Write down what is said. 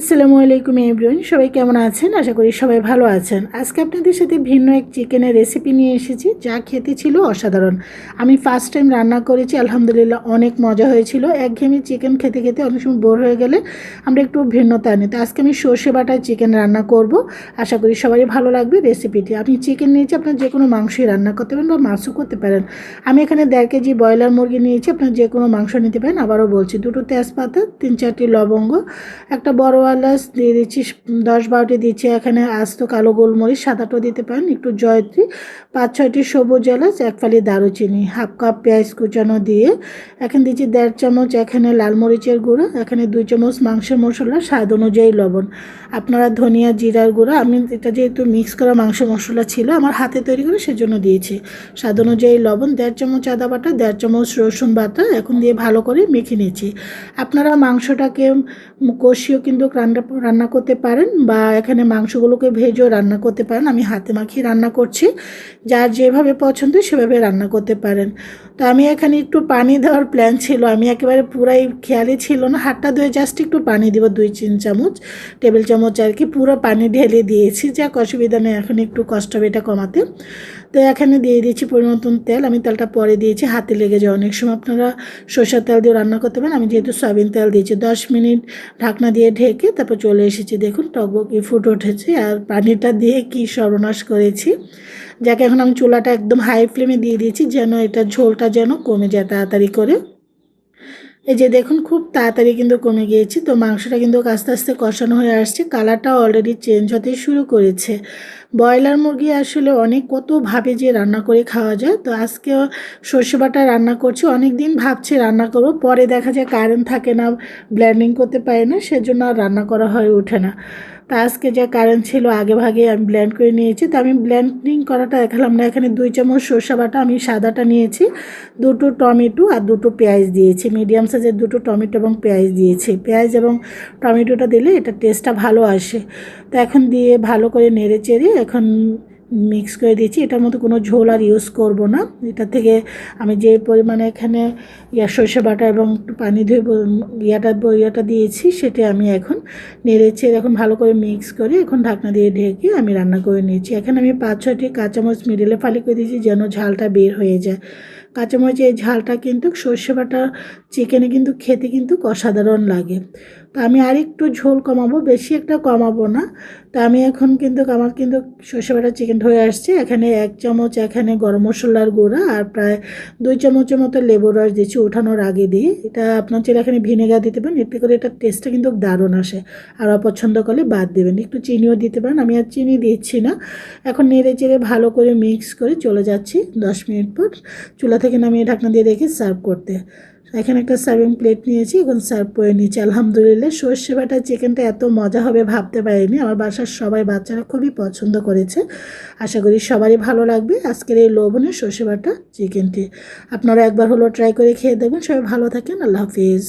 আসসালামু আলাইকুম এভরিওয়ান, সবাই কেমন আছেন? আশা করি সবাই ভালো আছেন। আজকে আপনাদের সাথে ভিন্ন এক চিকেনের রেসিপি নিয়ে এসেছি, যা খেতে ছিল অসাধারণ। আমি ফার্স্ট টাইম রান্না করেছি, আলহামদুলিল্লাহ অনেক মজা হয়েছিল। একঘেয়েমি চিকেন খেতে খেতে অনেক সময় বোর হয়ে গেলে আমরা একটু ভিন্নতা আনি। তো আজকে আমি সর্ষে বাটায় চিকেন রান্না করব। আশা করি সবারই ভালো লাগবে রেসিপিটি আপনি চিকেন নিয়েছি আপনার যে কোনো মাংসই রান্না করতে পারেন বা মাংস করতে পারেন। আমি এখানে দেড় কেজি ব্রয়লার মুরগি নিয়েছি, আপনার যে কোনো মাংস নিতে পারেন। আবারও বলছি, দুটো তেজপাতা, তিন চারটি লবঙ্গ, একটা বড় এলাচ দিয়ে দিচ্ছি, দশ বারোটি দিচ্ছি। এখানে আস্ত কালো গোলমরিচ সাদাটাও দিতে পারেন। একটু জয়ত্রী, পাঁচ, ছয়টি সবুজ এলাচ, এক ফালি দারুচিনি, হাফ কাপ পেঁয়াজ কুচানো দিয়ে। এখানে দিচ্ছি দেড় চামচ, এখানে লাল মরিচের গুঁড়ো, এখানে দুই চামচ মাংসের মশলা, স্বাদ অনুযায়ী লবণ। আপনারা ধনিয়া, জিরার গুঁড়ো, আমি এটা যেহেতু মিক্স করা মাংস মশলা ছিল, আমার হাতে তৈরি করে সেজন্য দিয়েছি। স্বাদ অনুযায়ী লবণ, দেড় চামচ আদা বাটা, দেড় চামচ রসুন বাটা, এখন দিয়ে ভালো করে মেখে নিয়েছি আপনারা মাংসটাকে কষিয়েও কিন্তু রান্না রান্না করতে পারেন বা এখানে মাংসগুলোকে ভেজেও রান্না করতে পারেন। আমি হাতে মাখিয়ে রান্না করছি। যার যেভাবে পছন্দ সেভাবে রান্না করতে পারেন। তো আমি এখানে একটু পানি দেওয়ার প্ল্যান ছিল। আমি একেবারে পুরাই খেয়ালই ছিল না। হাতটা ধুয়ে জাস্ট একটু পানি দিব, দুই, তিন চামচ টেবিল চামচ আর কি। পুরো পানি ঢেলে দিয়েছি। যাক, অসুবিধা নেই। এখন একটু কষ্ট হবে এটা কমাতে। তো এখানে দিয়ে দিয়েছি পরিমতন তেল। আমি তেলটা পরে দিয়েছি। হাতে লেগে যায়। অনেক সময় আপনারা সরষের তেল দিয়ে রান্না করতে পারেন। আমি যেহেতু সয়াবিন তেল দিয়েছি, দশ মিনিট ঢাকনা দিয়ে ঢেকে তারপর চলে এসেছি। দেখুন, টকবকি ফুট উঠেছে আর পানিটা দিয়ে কি সর্বনাশ করেছি। যাকে, এখন আমি চুলাটা একদম হাই ফ্লেমে দিয়ে দিয়েছি যেন এটা ঝোলটা যেন কমে যায় তাড়াতাড়ি করে। এই যে দেখুন, খুব তাড়াতাড়ি কিন্তু কমে গিয়েছে। তো মাংসটা কিন্তু আস্তে আস্তে কষানো হয়ে আসছে। কালারটা অলরেডি চেঞ্জ হতে শুরু করেছে। ব্রয়লার মুরগি আসলে অনেক কতভাবে যে রান্না করে খাওয়া যায়। তো আজকেও সর্ষে বাটা রান্না করছি। অনেক দিন ভাবছি রান্না করব। পরে দেখা যায় কারেন্ট থাকে না ব্ল্যান্ডিং করতে পারে না, সেজন্য আর রান্না করা হয়ে ওঠে না। তা আজকে যা কারেন্ট ছিল, আগে ভাগে আমি ব্ল্যান্ড করে নিয়েছি। তো আমি ব্ল্যান্ডিং করাটা দেখালাম না। এখানে দুই চামচ সর্ষা বাটা, আমি সাদাটা নিয়েছি। দুটো টমেটো আর দুটো পেঁয়াজ দিয়েছি। মিডিয়াম সাইজের দুটো টমেটো এবং পেঁয়াজ দিয়েছি। পেঁয়াজ এবং টমেটোটা দিলে এটা টেস্টটা ভালো আসে। তো এখন দিয়ে ভালো করে নেড়ে চেড়ে এখন মিক্স করে দিয়েছি। এটার মধ্যে কোনো ঝোল আর ইউজ করব না। এটা থেকে আমি যে পরিমাণে এখানে ইয়া সর্ষে বাটা এবং একটু পানি ধুয়ে ইয়াটা ইয়াটা দিয়েছি, সেটা আমি এখন নেড়েছি এখন ভালো করে মিক্স করে এখন ঢাকনা দিয়ে ঢেকে আমি রান্না করে নিয়েছি। এখানে আমি পাঁচ ছয়টি কাঁচামরিচ মিডিলে ফালি করে দিয়েছি যেন ঝালটা বের হয়ে যায়। কাঁচামরিচের এই ঝালটা কিন্তু সর্ষে বাটা চিকেনে কিন্তু খেতে কিন্তু অসাধারণ লাগে। তো আমি আরেকটু ঝোল কমাবো, বেশি একটা কমাবো না। তো আমি এখন কিন্তু আমার কিন্তু সর্ষে বাটা চিকেন হয়ে আসছে। এখানে এক চামচ, এখানে গরম মশলার গুঁড়া আর প্রায় দুই চামচের মতো লেবুর রস দিচ্ছি ওঠানোর আগে দিয়ে। এটা আপনার চেয়ে এখানে ভিনেগার দিতে পারেন, এতে করে এটা টেস্টটা কিন্তু দারুণ আসে। আর অপছন্দ করলে বাদ দেবেন। একটু চিনিও দিতে পারেন, আমি আর চিনি দিচ্ছি না। এখন নেড়ে চেড়ে ভালো করে মিক্স করে চলে যাচ্ছি দশ মিনিট পর। চুলা থেকে নামিয়ে ঢাকনা দিয়ে রেখে সার্ভ করতে। এখানে একটা সার্ভিং প্লেট নিয়েছি, এখন সার্ভ করে নিয়েছি আলহামদুলিল্লাহ, সর্ষে বাটা চিকেনটা এত মজা হবে ভাবতে পারিনি। আমার বাসার সবাই বাচ্চারা খুবই পছন্দ করেছে। আশা করি সবারই ভালো লাগবে আজকের এই লোভনে সর্ষে বাটা চিকেনটি আপনারা একবার হলো ট্রাই করে খেয়ে দেখবেন। সবাই ভালো থাকেন। আল্লাহ হাফিজ।